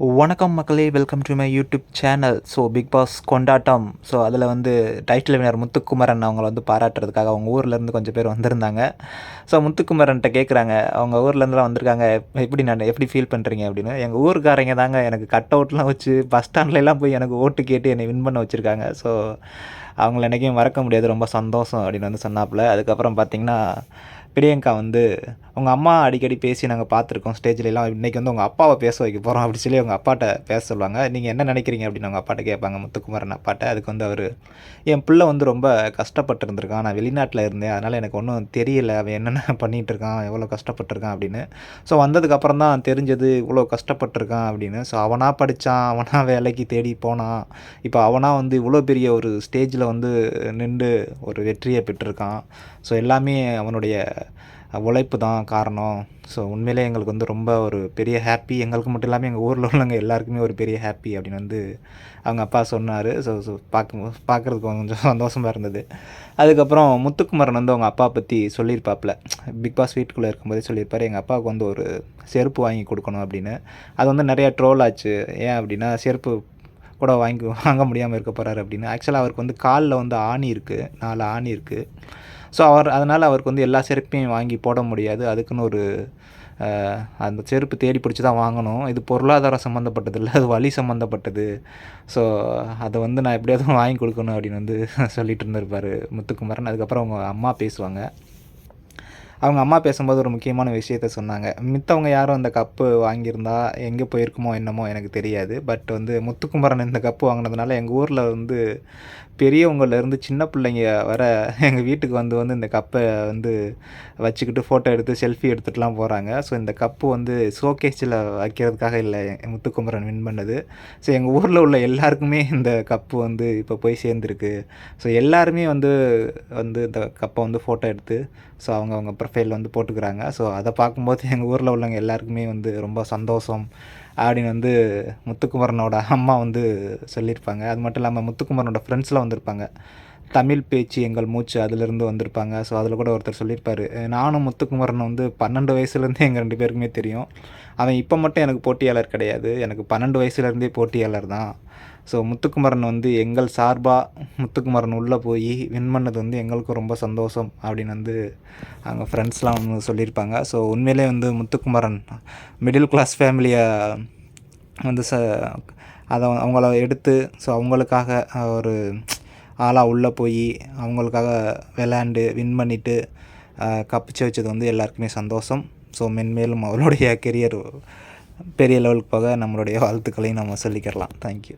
வணக்கம் மக்களே welcome to my YouTube channel so big boss கொண்டாட்டம். ஸோ அதில் வந்து டைட்டில் வினர் முத்துக்குமரன் அவங்கள வந்து பாராட்டுறதுக்காக அவங்க ஊர்லேருந்து கொஞ்சம் பேர் வந்திருந்தாங்க. ஸோ முத்துக்குமரன்ட்ட கேட்குறாங்க அவங்க ஊர்லேருந்துலாம் வந்திருக்காங்க. எப்படி நான் எப்படி ஃபீல் பண்ணுறீங்க அப்படின்னு. எங்கள் ஊருக்காரங்க தாங்க எனக்கு கட் அவுட்லாம் வச்சு பஸ் ஸ்டாண்ட்லலாம் போய் எனக்கு ஓட்டு கேட்டு என்னை வின் பண்ண வச்சுருக்காங்க. ஸோ அவங்கள என்றைக்கும் மறக்க முடியாது. ரொம்ப சந்தோஷம் அப்படின்னு வந்து சொன்னாப்புல. அதுக்கப்புறம் பார்த்தீங்கன்னா பிரியங்கா வந்து உங்கள் அம்மா அடிக்கடி பேசி நாங்கள் பார்த்துருக்கோம் ஸ்டேஜ்லலாம். இன்றைக்கி வந்து உங்கள் அப்பாவை பேச வைக்க போகிறோம் அப்படி சொல்லி அவங்க அப்பாட்ட பேச சொல்லுவாங்க. நீங்கள் என்ன நினைக்கிறீங்க? அப்படின்னு அவங்க அப்பாட்ட கேட்பாங்க. முத்துக்குமாரன் அப்பாட்ட. அதுக்கு வந்து அவர் என் பிள்ளை வந்து ரொம்ப கஷ்டப்பட்டு இருந்திருக்கான் நான் வெளிநாட்டில் இருந்தேன். அதனால் எனக்கு ஒன்றும் தெரியல. அவன் என்னென்ன பண்ணிகிட்டு இருக்கான் எவ்வளோ கஷ்டப்பட்டுருக்கான்? அப்படின்னு. ஸோ வந்ததுக்கப்புறம் தான் தெரிஞ்சது இவ்வளோ கஷ்டப்பட்டிருக்கான். அப்படின்னு. ஸோ அவனாக படித்தான் அவனாக வேலைக்கு தேடி போனான். இப்போ அவனாக வந்து இவ்வளோ பெரிய ஒரு ஸ்டேஜில் வந்து நின்று ஒரு வெற்றியை பெற்றிருக்கான். ஸோ எல்லாமே அவனுடைய உழைப்பு தான் காரணம். ஸோ உண்மையிலே எங்களுக்கு வந்து ரொம்ப ஒரு பெரிய ஹாப்பி எங்களுக்கு மட்டும் இல்லாமல் எங்கள் ஊரில் உள்ளவங்க எல்லாருக்குமே ஒரு பெரிய ஹாப்பி அப்படின்னு வந்து அவங்க அப்பா சொன்னார். ஸோ ஸோ பார்க்க பார்க்குறதுக்கு கொஞ்சம் சந்தோஷமாக இருந்தது. அதுக்கப்புறம் முத்துக்குமரன் வந்து அவங்க அப்பா பற்றி சொல்லியிருப்பாப்பில். பிக் பாஸ் வீட்டுக்குள்ளே இருக்கும்போதே சொல்லியிருப்பார் எங்கள் அப்பாவுக்கு வந்து ஒரு செருப்பு வாங்கி கொடுக்கணும் அப்படின்னு. அது வந்து நிறையா ட்ரோல் ஆச்சு. ஏன் அப்படின்னா செருப்பு கூட வாங்கி வாங்க முடியாமல் இருக்க போகிறாரு அப்படின்னு. ஆக்சுவலாக அவருக்கு வந்து காலில் வந்து ஆணி இருக்குது நாலு ஆணி இருக்குது ஸோ அவர் அதனால் அவருக்கு வந்து எல்லா செருப்பையும் வாங்கி போட முடியாது. அதுக்குன்னு ஒரு அந்த செருப்பு தேடி பிடிச்சி தான் வாங்கணும். இது பொருளாதாரம் சம்மந்தப்பட்டது இல்லை அது வழி சம்மந்தப்பட்டது ஸோ அதை வந்து நான் எப்படியாவது வாங்கி கொடுக்கணும் அப்படின்னு வந்து சொல்லிட்டு இருந்திருப்பார் முத்துக்குமரன். அதுக்கப்புறம் அவங்க அம்மா பேசுவாங்க. அவங்க அம்மா பேசும்போது ஒரு முக்கியமான விஷயத்த சொன்னாங்க. மித்தவங்க யாரும் அந்த கப்பு வாங்கியிருந்தா எங்கே போயிருக்குமோ என்னமோ எனக்கு தெரியாது. பட் வந்து முத்துக்குமரன் இந்த கப்பு வாங்கினதுனால எங்கள் ஊரில் வந்து பெரியவங்கள்லேருந்து சின்ன பிள்ளைங்க வர எங்கள் வீட்டுக்கு வந்து வந்து இந்த கப்பை வந்து வச்சுக்கிட்டு ஃபோட்டோ எடுத்து செல்ஃபி எடுத்துகிட்டுலாம் போகிறாங்க ஸோ இந்த கப்பு வந்து ஷோகேஸில் வைக்கிறதுக்காக இல்லை முத்துக்குமரன் வின் பண்ணது. ஸோ எங்கள் ஊரில் உள்ள எல்லாருக்குமே இந்த கப்பு வந்து இப்போ போய் சேர்ந்துருக்கு. ஸோ எல்லாருமே வந்து வந்து இந்த கப்பை வந்து ஃபோட்டோ எடுத்து ஸோ அவங்க அவங்க ப்ரொஃபைல் வந்து போட்டுக்கிறாங்க. ஸோ அதை பார்க்கும்போது எங்கள் ஊரில் உள்ளவங்க எல்லாருக்குமே வந்து ரொம்ப சந்தோஷம் அப்படின்னு வந்து முத்துக்குமரனோட அம்மா வந்து சொல்லியிருப்பாங்க. அது மட்டும் இல்லாமல் முத்துக்குமரனோட ஃப்ரெண்ட்ஸ்லாம் வந்திருப்பாங்க. தமிழ் பேச்சு எங்கள் மூச்சு அதிலிருந்து வந்திருப்பாங்க. ஸோ அதில் கூட ஒருத்தர் சொல்லியிருப்பார். நானும் முத்துக்குமரன் வந்து பன்னெண்டு வயசுலேருந்து எங்கள் ரெண்டு பேருக்குமே தெரியும். அவன் இப்போ மட்டும் எனக்கு போட்டியாளர் கிடையாது. எனக்கு பன்னெண்டு வயசுலேருந்தே போட்டியாளர் தான். ஸோ முத்துக்குமரன் வந்து எங்கள் சார்பாக முத்துக்குமரன் உள்ளே போய் வின் பண்ணது வந்து எங்களுக்கும் ரொம்ப சந்தோஷம் அப்படின்னு வந்து அவங்க ஃப்ரெண்ட்ஸ்லாம் வந்து சொல்லியிருப்பாங்க. ஸோ உண்மையிலே வந்து முத்துக்குமரன் மிடில் கிளாஸ் ஃபேமிலியை வந்து ச அதை அவங்கள எடுத்து ஸோ அவங்களுக்காக ஒரு ஆளாக உள்ளே போய் அவங்களுக்காக விளையாண்டு வின் பண்ணிவிட்டு கப்பிச்சு வச்சது வந்து எல்லாருக்குமே சந்தோஷம். ஸோ மென்மேலும் அவளுடைய கெரியர் பெரிய லெவலுக்கு போக நம்மளுடைய வாழ்த்துக்களையும் நம்ம சொல்லிக்கிறலாம். தேங்க்யூ